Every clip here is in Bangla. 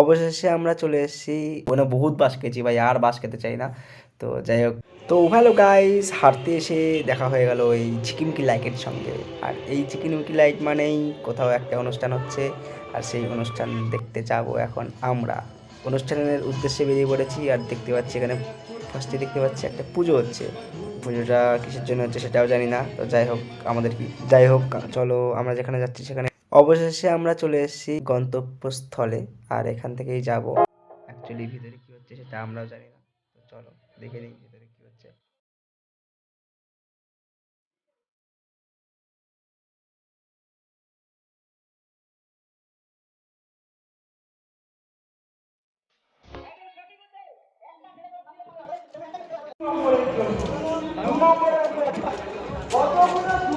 অবশেষে আমরা চলে এসেছি। মানে বহুত বাস খেয়েছি ভাই, আর বাস খেতে চাই না। তো যাই হোক। তো হ্যালো গাইস হাঁটতে এসে দেখা হয়ে গেল এই ঝিকিমকি লাইকের সঙ্গে। আর এই ঝিকিমকি লাইট মানেই কোথাও একটা অনুষ্ঠান হচ্ছে। আর সেই অনুষ্ঠান দেখতে যাব এখন আমরা। অনুষ্ঠানের উদ্দেশ্যে বেরিয়ে পড়েছি আর দেখতে পাচ্ছি এখানে ফার্স্টে দেখতে পাচ্ছি একটা পুজো হচ্ছে। পুজোটা কিসের জন্য হচ্ছে সেটাও জানি না। তো যাই হোক, আমাদের কি যাই হোক, চলো আমরা যেখানে যাচ্ছি সেখানে অবশেষে আমরা চলে এসেছি গন্তব্যস্থলে, আর এখান থেকেই যাব। অ্যাকচুয়ালি ভিতরে কি হচ্ছে সেটা আমরাও জানি না। তো চলো, দেখে নিই ভিতরে কি হচ্ছে।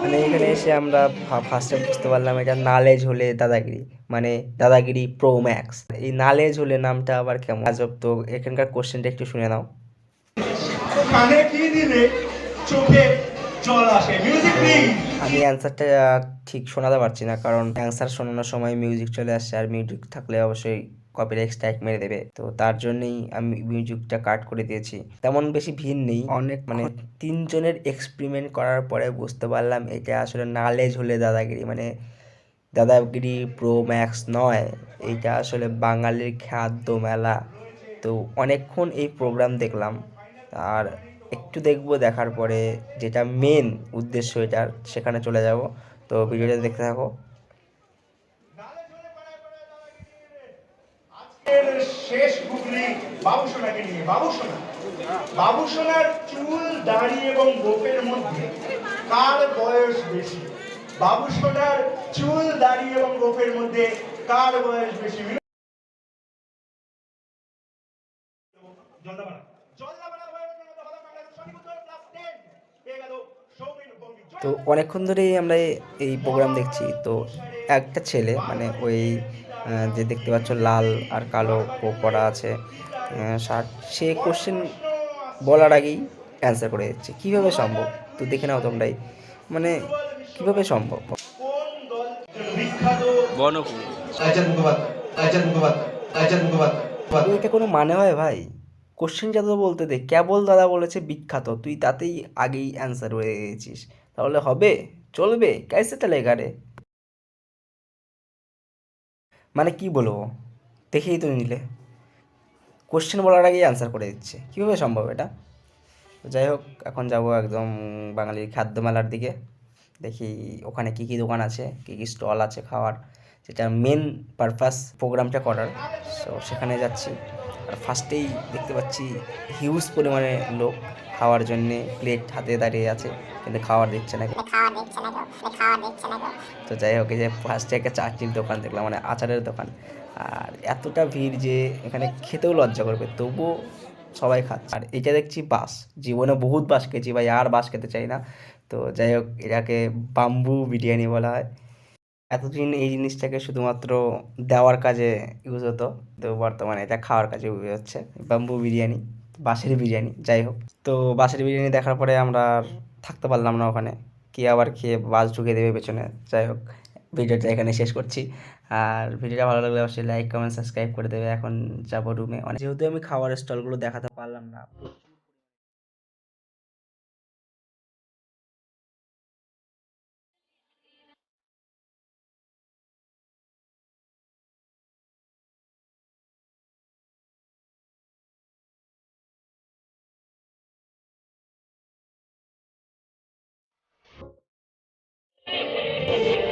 মানে এখানে এসে আমরা ফার্স্ট টাইম বুঝতে পারলাম এটা নালেজ হলে দাদাগিরি মানে দাদাগিরি প্রো ম্যাক্স এই নালেজ হলে নামটা আবার কেমন? আজব তো এখানকার কোশ্চেনটা একটু শুনে নাও। কানে কি দিলে চোখে জল আসে? মিউজিক প্লিজ আমি অ্যান্সারটা ঠিক শোনাতে পারছি না কারণ অ্যান্সার শোনানোর সময় মিউজিক চলে আসছে আর মিউজিক থাকলে অবশ্যই কপিরাইট স্ট্রাইক মেরে দেবে। তো তার জন্যই আমি মিউজিকটা কাট করে দিয়েছি। তেমন বেশি ভিড় নেই। অনেক মানে তিনজনের এক্সপেরিমেন্ট করার পরে বুঝতে পারলাম এটা আসলে নালেজ হলে দাদাগিরি মানে দাদাগিরি প্রো ম্যাক্স নয়। এইটা আসলে বাঙালির খাদ্য মেলা। তো অনেকক্ষণ এই প্রোগ্রাম দেখলাম। আর একটু দেখব দেখার পরে যেটা মেন উদ্দেশ্য এটার সেখানে চলে যাব। তো ভিডিওটা দেখতে থাকো। শেষ বাবুসোনাকে নিয়ে, বাবুসোনা। বাবুসোনার চুল, দাড়ি এবং গোপের মধ্যে কার বয়স বেশি? বাবুসোনার চুল, দাড়ি এবং গোপের মধ্যে কার বয়স বেশি? জলদাপাড়া। জলদাপাড়া বয়স জন্য হলো বাংলাদেশ সঠিক উত্তর প্লাস 10 পেয়ে গেল সৌমিন বঙ্গি তো অনেকক্ষণ ধরেই আমরা এই প্রোগ্রাম দেখছি। তো একটা ছেলে মানে ওই যে দেখতে পাচ্ছ লাল আর কালো করা আছে। শার্ট সে কোশ্চেন বলার আগেই অ্যান্সার করে দিচ্ছে কীভাবে সম্ভব? তো দেখে নাও তোমরাই। মানে কীভাবে সম্ভব? এটা কোনো মানে হয় ভাই? কোশ্চেন যত বলতে দে কেবল দাদা বলেছে বিখ্যাত তুই তাতেই আগেই অ্যান্সার হয়ে গেছিস। তাহলে হবে? চলবে? কাইসে তাহলে রে মানে কি বলব? দেখেই তুমি নিলে। কোশ্চেন বলার আগেই অ্যান্সার করে দিচ্ছে। কীভাবে সম্ভব এটা? তো যাই হোক, এখন যাব একদম বাঙালির খাদ্য মেলার দিকে। দেখি ওখানে কী কী দোকান আছে, কী কী স্টল আছে খাওয়ার। যেটা মেন পারপাস প্রোগ্রামটা করার। সো সেখানে যাচ্ছি। আর ফার্স্টেই দেখতে পাচ্ছি হিউজ পরিমাণে লোক খাওয়ার জন্যে প্লেট হাতে দাঁড়িয়ে আছে। কিন্তু খাওয়ার দিচ্ছে না তো যাই হোক যে ফার্স্টে একটা চাটনির দোকান দেখলাম মানে আচারের দোকান। আর এতটা ভিড় যে এখানে খেতেও লজ্জা করবে তবুও সবাই খাচ্ছে। আর এটা দেখছি বাস জীবনে বহুত বাস খেয়েছি ভাই আর বাস খেতে চাই না। তো যাই হোক এটাকে বাম্বু বিরিয়ানি বলা হয়। এতদিন এই জিনিসটাকে শুধুমাত্র দেওয়ার কাজে ইউজ হতো, তো বর্তমানে এটা খাওয়ার কাজে ইউজ হচ্ছে। বাম্বু বিরিয়ানি, বাঁশের বিরিয়ানি, যাই হোক। তো বাঁশের বিরিয়ানি দেখার পরে আমরা আর থাকতে পারলাম না ওখানে। কি আবার খেয়ে বাস ঢুকে দেবে পেছনে, যাই হোক। ভিডিওটা এখানে শেষ করছি। আর ভিডিওটা ভালো লাগলে অবশ্যই লাইক কমেন্ট সাবস্ক্রাইব করে দেবে। এখন যাব রুমে অনেক যেহেতু আমি খাওয়ার স্টলগুলো দেখাতে পারলাম না Yeah.